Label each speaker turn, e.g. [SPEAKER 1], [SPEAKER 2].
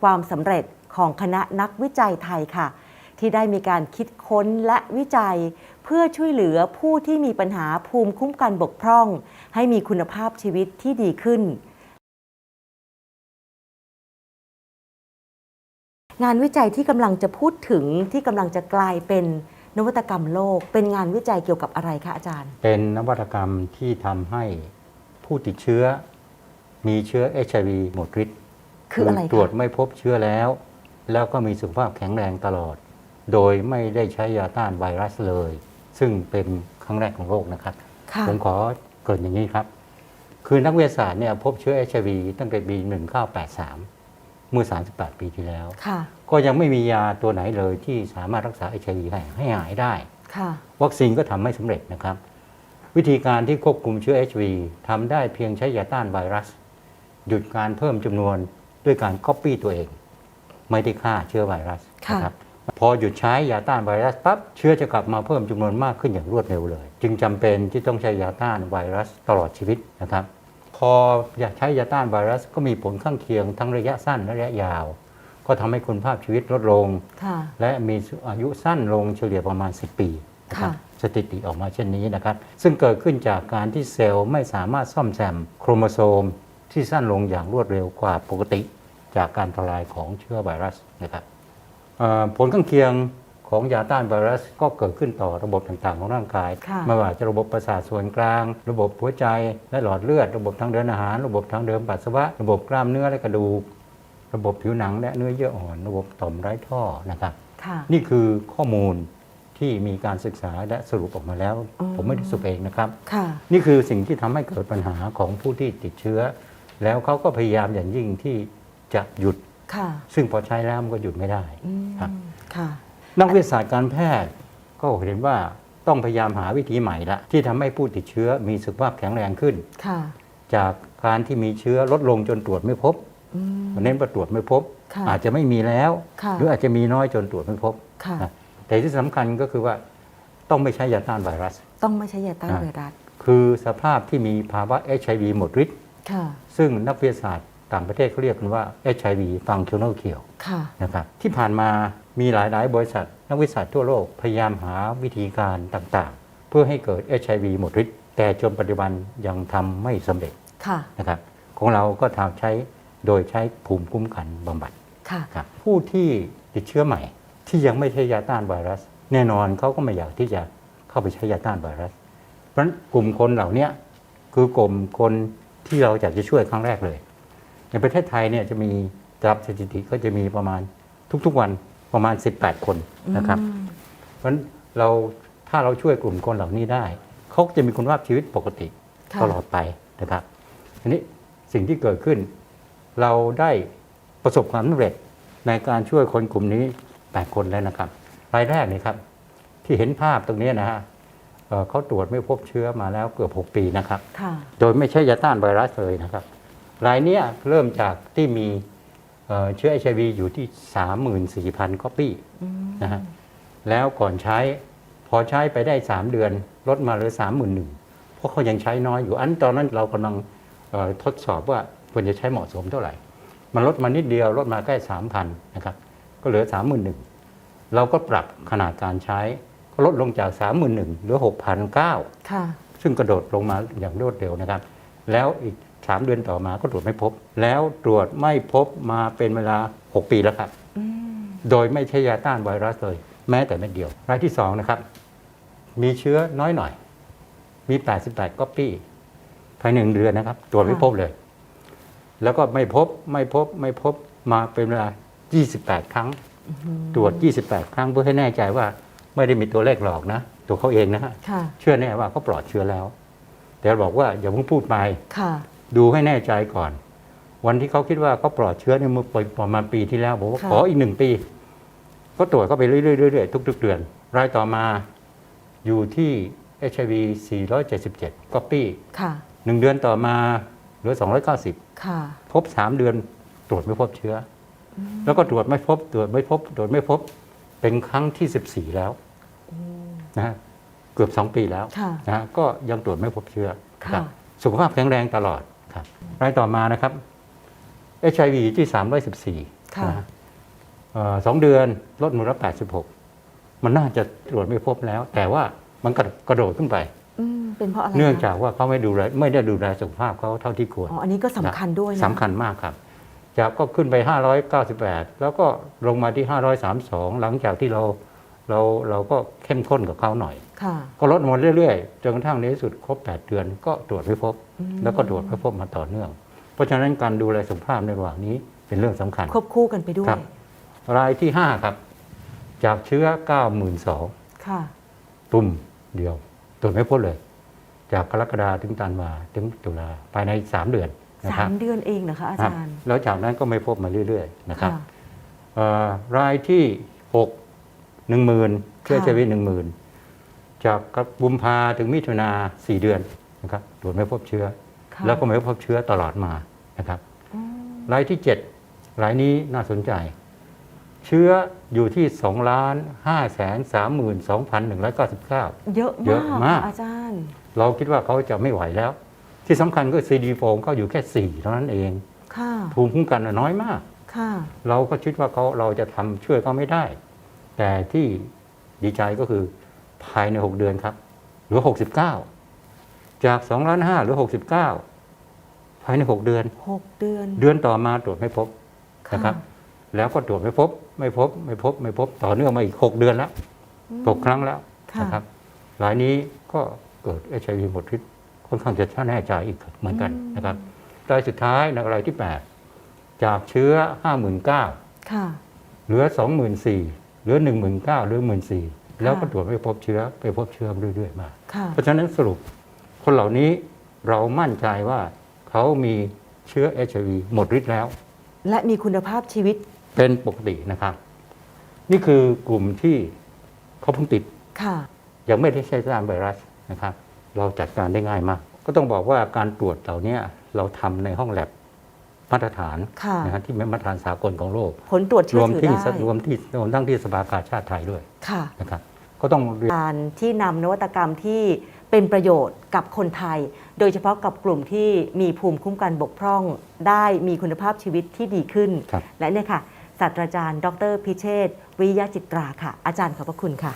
[SPEAKER 1] ความสำเร็จของคณะนักวิจัยไทยค่ะ ที่ได้มีการคิดค้นและวิจัย เพื่อช่วยเหลือผู้ที่มีปัญหาภูมิคุ้มกันบกพร่อง ให้มีคุณภาพชีวิตที่ดีขึ้น งานวิจัยที่กำลังจะพูดถึงที่กำลังจะกลายเป็นนวัตกรรมโลก เป็นงานวิจัยเกี่ยวกับอะไรคะอาจารย์
[SPEAKER 2] เป็นนวัตกรรมที่ทำให้ผู้ติดเชื้อ มีเชื้อ HIV หมดฤทธิ์
[SPEAKER 1] คืออะไร
[SPEAKER 2] ตรวจ
[SPEAKER 1] คะ
[SPEAKER 2] ไม่พบเชื้อแล้ว แล้วก็มีสุขภาพแข็งแรงตลอด โดยไม่ได้ใช้ยาต้านไวรัสเลย ซึ่งเป็นครั้งแรกของโลกนะครับ
[SPEAKER 1] ค่ะ
[SPEAKER 2] ผมขอเกรินอย่างนี้ครับ คือนักวิทยาศาสตร์เนี่ยพบเชื้อ HIV ตั้งแต่ปี 1983 เมื่อ 38 ปีที่แล้ว
[SPEAKER 1] ค่ะ
[SPEAKER 2] ก็ยังไม่มียาตัวไหนเลยที่สามารถรักษา HIV ให้ให้หายได้
[SPEAKER 1] ค่ะ
[SPEAKER 2] วัคซีนก็ทำไม่สำเร็จนะครับ วิธีการที่ควบคุมเชื้อ HIV ทำได้เพียงใช้ยาต้านไวรัส หยุดการเพิ่มจำนวน ด้วยการก๊อปปี้ตัวเอง ไม่ได้ฆ่าเชื้อไวรัส
[SPEAKER 1] ค่ะ
[SPEAKER 2] นะครับพอหยุดใช้ยาต้านไวรัสปั๊บเชื้อจะกลับมาเพิ่มจำนวนมากขึ้นอย่างรวดเร็วเลย จึงจำเป็นที่ต้องใช้ยาต้านไวรัสตลอดชีวิตนะครับ พออยากใช้ยาต้านไวรัสก็มีผลข้างเคียงทั้งระยะสั้นและระยะยาว ก็ทำให้คุณภาพชีวิตลดลง
[SPEAKER 1] ค่ะ
[SPEAKER 2] และมีอายุสั้นลงเฉลี่ยประมาณ 10 ปีนะครับ
[SPEAKER 1] ค่ะ
[SPEAKER 2] สถิติออกมาเช่นนี้นะครับ ซึ่งเกิดขึ้นจากการที่เซลล์ไม่สามารถซ่อมแซมโครโมโซม ที่สั้นลงอย่างรวดเร็วกว่าปกติจากการทลายของเชื้อไวรัสนะครับเอ่อผลข้างเคียงของยาต้านไวรัสก็เกิดขึ้นต่อระบบต่างๆ ของร่างกาย
[SPEAKER 1] ค่ะ
[SPEAKER 2] ไม่ว่าจะระบบประสาทส่วนกลาง ระบบหัวใจและหลอดเลือด ระบบทางเดินอาหาร ระบบทางเดินปัสสาวะ ระบบกล้ามเนื้อและกระดูก ระบบผิวหนังและเนื้อเยื่ออ่อน ระบบต่อมไร้ท่อนะครับ
[SPEAKER 1] ค่ะ
[SPEAKER 2] นี่คือข้อมูลที่มีการศึกษาและสรุปออกมาแล้ว
[SPEAKER 1] อ๋อ
[SPEAKER 2] ผมไม่ได้สรุปเองนะครับ
[SPEAKER 1] ค่ะ
[SPEAKER 2] นี่คือสิ่งที่ทำให้เกิดปัญหาของผู้ที่ติดเชื้อ แล้วเขาก็พยายามอย่างยิ่งที่จะหยุด
[SPEAKER 1] ค่ะ
[SPEAKER 2] ซึ่งพอใช้แล้วมันก็หยุดไม่ได้
[SPEAKER 1] อืม
[SPEAKER 2] ครับ
[SPEAKER 1] ค่ะ
[SPEAKER 2] นักวิทยาศาสตร์การแพทย์ก็เห็นว่าต้องพยายามหาวิธีใหม่ละที่ทำให้ผู้ติดเชื้อมีสุขภาพแข็งแรงขึ้น
[SPEAKER 1] ค่ะ
[SPEAKER 2] จากการที่มีเชื้อลดลงจนตรวจไม่พบ
[SPEAKER 1] อืม
[SPEAKER 2] เน้นว่าตรวจไม่พบ
[SPEAKER 1] ค่ะ
[SPEAKER 2] อาจจะไม่มีแล้ว
[SPEAKER 1] ค่ะ
[SPEAKER 2] หรืออาจจะมีน้อยจนตรวจไม่พบ
[SPEAKER 1] ค่ะ
[SPEAKER 2] นะแต่ที่สำคัญก็คือว่าต้องไม่ใช้ยาต้านไวรัส
[SPEAKER 1] ต้องไม่ใช้ยาต้าน
[SPEAKER 2] อ่า
[SPEAKER 1] ไวรัส
[SPEAKER 2] คือสภาพที่มีภาวะ HIV หมดฤทธิ์
[SPEAKER 1] ค่ะ
[SPEAKER 2] ซึ่งนักวิทยาศาสตร์ต่างประเทศเขาเรียกกันว่า HIV functional cure
[SPEAKER 1] ค่ะ
[SPEAKER 2] นะครับที่ผ่านมามีหลาย ๆ บริษัท นักวิทยาศาสตร์ทั่วโลกพยายามหาวิธีการต่างๆ เพื่อให้เกิด HIV หมดฤทธิ์แต่จนปัจจุบันยังทำไม่สำเร็จ
[SPEAKER 1] ค่ะ
[SPEAKER 2] นะครับของเราก็ทำใช้โดยใช้ภูมิคุ้มกันบำบัด
[SPEAKER 1] ค่ะ
[SPEAKER 2] ครับผู้ที่ติดเชื้อใหม่ที่ยังไม่ใช้ยาต้านไวรัส แน่นอนเขาก็ไม่อยากที่จะเข้าไปใช้ยาต้านไวรัส เพราะฉะนั้นกลุ่มคนเหล่าเนี้ยคือกลุ่มคน ที่เราอยากจะช่วยครั้งแรกเลย ในประเทศไทยเนี่ยจะมีจับสถิติก็จะมีประมาณทุกๆวันประมาณ 18 คนนะครับ
[SPEAKER 1] อืม
[SPEAKER 2] เพราะฉะนั้นเราถ้าเราช่วยกลุ่มคนเหล่านี้ได้เขาก็จะมีคุณภาพชีวิตปกติ
[SPEAKER 1] ค่ะ
[SPEAKER 2] ตลอดไปนะครับทีนี้สิ่งที่เกิดขึ้น เราได้ประสบความสำเร็จในการช่วยคนกลุ่มนี้ 8 คนแล้วนะครับรายแรกนี่ครับ ที่เห็นภาพตรงนี้นะฮะ เอ่อเขาตรวจไม่พบเชื้อมาแล้วเกือบ 6 ปีนะครับ
[SPEAKER 1] ค่ะ
[SPEAKER 2] โดยไม่ใช่ยาต้านไวรัสเลยนะครับ รายเนี้ยเริ่มจากที่มีเอ่อเชื้อ HIV อยู่ที่ 34,000ก๊อปปี้
[SPEAKER 1] อืม
[SPEAKER 2] นะฮะแล้วก่อนใช้พอใช้ไปได้ 3 เดือนลดมาเหลือ 31,000เพราะเขายังใช้น้อยอยู่อันตอนนั้นเรากำลังเอ่อทดสอบว่าควรจะใช้เหมาะสมเท่าไหร่ มันลดมานิดเดียวลดมาใกล้ 3,000นะครับก็เหลือ 31,000เราก็ปรับขนาดการใช้ก็ ลดลงจาก 31,000เหลือ6,900
[SPEAKER 1] ค่ะ
[SPEAKER 2] ซึ่งกระโดดลงมาอย่างรวดเร็วนะครับ แล้วอีก 3 เดือนต่อมาก็ตรวจไม่พบ แล้วตรวจไม่พบมาเป็นเวลา 6 ปีแล้วครับ
[SPEAKER 1] อืม
[SPEAKER 2] โดยไม่ใช้ยาต้านไวรัสเลย แม้แต่เม็ดเดียว รายที่ 2 นะครับ มีเชื้อน้อยหน่อย มี 88ก๊อปปี้ภายในหนึ่งเดือนนะครับ ตรวจไม่พบเลย แล้วก็ไม่พบไม่พบไม่พบมาเป็นเวลา 28 ครั้ง ตรวจ 28 ครั้งเพื่อให้แน่ใจว่า ไม่ได้มีตัวเลขหลอกนะ ตัวเขาเองนะฮะ
[SPEAKER 1] ค่ะ
[SPEAKER 2] เชื่อแน่ว่าเขาปลอดเชื้อแล้ว แต่บอกว่าอย่าเพิ่งพูดไป
[SPEAKER 1] ค่ะ
[SPEAKER 2] ดูให้แน่ใจก่อน วันที่เขาคิดว่าเขาปลอดเชื้อเนี่ยเมื่อประมาณปีที่แล้วบอกว่า
[SPEAKER 1] ค่ะ
[SPEAKER 2] ขออีกหนึ่งปี ก็ตรวจเข้าไปเรื่อยๆเรื่อยๆทุกๆเดือน รายต่อมาอยู่ที่ HIV 477ก๊อปปี้
[SPEAKER 1] ค่ะ
[SPEAKER 2] หนึ่งเดือนต่อมาเหลือ 290
[SPEAKER 1] ค่ะ
[SPEAKER 2] พบ 3 เดือนตรวจไม่พบเชื้ออแล้วก็ตรวจไม่พบตรวจไม่พบตรวจไม่พบ เป็นครั้งที่ 14 แล้วนะฮะเกือบ 2 ปีแล้ว
[SPEAKER 1] ค่ะ
[SPEAKER 2] นะฮะก็ยังตรวจไม่พบเชื้อ
[SPEAKER 1] ค่ะ
[SPEAKER 2] ครับสุขภาพแข็งแรงตลอดครับรายต่อมานะครับ HIV ที่
[SPEAKER 1] ค่ะ
[SPEAKER 2] นะเอ่อสองเดือนลดมูลละ86 มันน่าจะตรวจไม่พบแล้ว แต่ว่ามันกระกระโดดขึ้นไป
[SPEAKER 1] อืมเป็นเพราะอะไร
[SPEAKER 2] เนื่อง
[SPEAKER 1] คะ
[SPEAKER 2] จากว่าเขาไม่ดูแลไม่ได้ดูแลสุขภาพเขาเท่าที่ควร
[SPEAKER 1] อ๋ออันนี้ก็สำคัญด้วยนะ
[SPEAKER 2] สำคัญมากครับ จากก็ขึ้นไป 598 แล้วก็ลงมาที่ 532 หลังจากที่เราเราเราก็เข้มข้นกับเขาหน่อย
[SPEAKER 1] ค่ะ
[SPEAKER 2] ก็ลดมาเรื่อยๆ จนกระทั่งในที่สุดครบ 8 เดือนก็ตรวจไม่พบ
[SPEAKER 1] อืม
[SPEAKER 2] แล้วก็ตรวจไม่พบมาต่อเนื่อง เพราะฉะนั้นการดูแลสุขภาพในระหว่างนี้เป็นเรื่องสำคัญ
[SPEAKER 1] ควบคู่กันไปด้วย
[SPEAKER 2] ครับรายที่ 5 ครับ จากเชื้อ 92,000
[SPEAKER 1] ค่ะ
[SPEAKER 2] ตุ่มเดียว ตรวจไม่พบเลย จากกรกฎาถึงธันวาถึงตุลาภายใน 3 เดือน นะค
[SPEAKER 1] สา
[SPEAKER 2] รับ
[SPEAKER 1] มเดือนเองเหรอคะอา
[SPEAKER 2] ครับ
[SPEAKER 1] จารย์
[SPEAKER 2] แล้วจากนั้นก็ไม่พบมาเรื่อยๆนะครับ
[SPEAKER 1] ค่ะ
[SPEAKER 2] เอ่อรายที่6 1 0,000เชื้อ
[SPEAKER 1] ค่ะ
[SPEAKER 2] เชื้อวิหนึ่งหมื่นจากกุมภาถึงมิถุนาสี่เดือนนะครับตรวจไม่พบเชื้อ
[SPEAKER 1] ค่ะ
[SPEAKER 2] แล้วก็ไม่พบเชื้อตลอดมานะครับ
[SPEAKER 1] อืม
[SPEAKER 2] รายที่ 7 รายนี้น่าสนใจ เชื้ออยู่ที่2ล้าน5แสน32,199
[SPEAKER 1] เยอะ
[SPEAKER 2] เยอะมาก
[SPEAKER 1] อาจารย์
[SPEAKER 2] เราคิดว่าเขาจะไม่ไหวแล้ว ที่สำคัญก็ซีดีโฟมเขาอยู่แค่ 4 เท่านั้นเอง
[SPEAKER 1] ค่ะ
[SPEAKER 2] ภูมิคุ้มกันน่ะน้อยมาก
[SPEAKER 1] ค่ะเรา
[SPEAKER 2] เราก็คิดว่าเขาเราจะทำช่วยเขาไม่ได้ แต่ที่ดีใจก็คือภายใน 6 เดือนครับเหลือ 69 จาก2ล้าน5เหลือ 69 ภายใน 6 เดือน
[SPEAKER 1] หกเดือน
[SPEAKER 2] เดือนต่อมาตรวจไม่พบ
[SPEAKER 1] ค่ะ
[SPEAKER 2] นะครับ แล้วก็ตรวจไม่พบ ไม่พบ ไม่พบ ไม่พบ ต่อเนื่องมาอีก 6 เดือนแล้ว
[SPEAKER 1] อืม
[SPEAKER 2] ตกครั้งแล้ว
[SPEAKER 1] ค่ะ
[SPEAKER 2] นะครับรายนี้ก็เกิดเอชไอวีหมดฤทธิ์ ค่อนข้างจะแน่ใจอีกเหมือนกันนะครับรายสุดท้ายในรายที่ 8 จากเชื้อ 59,000
[SPEAKER 1] ค่ะ
[SPEAKER 2] เหลือ 24,000เหลือ 19,000เหลือ14,000แล้วก็ตรวจไม่พบเชื้อไปพบเชื้อเรื่อยๆมา
[SPEAKER 1] ค่ะ
[SPEAKER 2] เพราะฉะนั้นสรุปคนเหล่านี้เรามั่นใจว่าเขามีเชื้อ HIV หมดฤทธิ์แล้ว
[SPEAKER 1] และมีคุณภาพชีวิต
[SPEAKER 2] เป็นปกตินะครับ นี่คือกลุ่มที่เขาเพิ่งติด
[SPEAKER 1] ค่ะ
[SPEAKER 2] ยังไม่ได้ใช้สารไวรัสนะครับ เราจัดการได้ง่ายมาก ก็ต้องบอกว่าการตรวจเหล่านี้เราทำในห้องแลบมาตรฐาน
[SPEAKER 1] ค่ะ
[SPEAKER 2] นะฮะที่เป็นมาตรฐานสากลของโลก
[SPEAKER 1] ผลตรวจ
[SPEAKER 2] ร
[SPEAKER 1] เชื่อ
[SPEAKER 2] วม
[SPEAKER 1] ถือ
[SPEAKER 2] ที่
[SPEAKER 1] ได้
[SPEAKER 2] รวมที่รวมทั้งที่สภากาชาติไทยด้วย
[SPEAKER 1] ค่ะ
[SPEAKER 2] นะครับก็ต้องเรียน
[SPEAKER 1] การที่นำนวัตกรรมที่เป็นประโยชน์กับคนไทย โดยเฉพาะกับกลุ่มที่มีภูมิคุ้มกันบกพร่อง ได้มีคุณภาพชีวิตที่ดีขึ้น
[SPEAKER 2] ครับ
[SPEAKER 1] และเนี่ยค่ะศาสตราจารย์ ดรพิเชษฐ์วิริยะจิตราค่ะ อาจารย์ขอบพระคุณค่ะ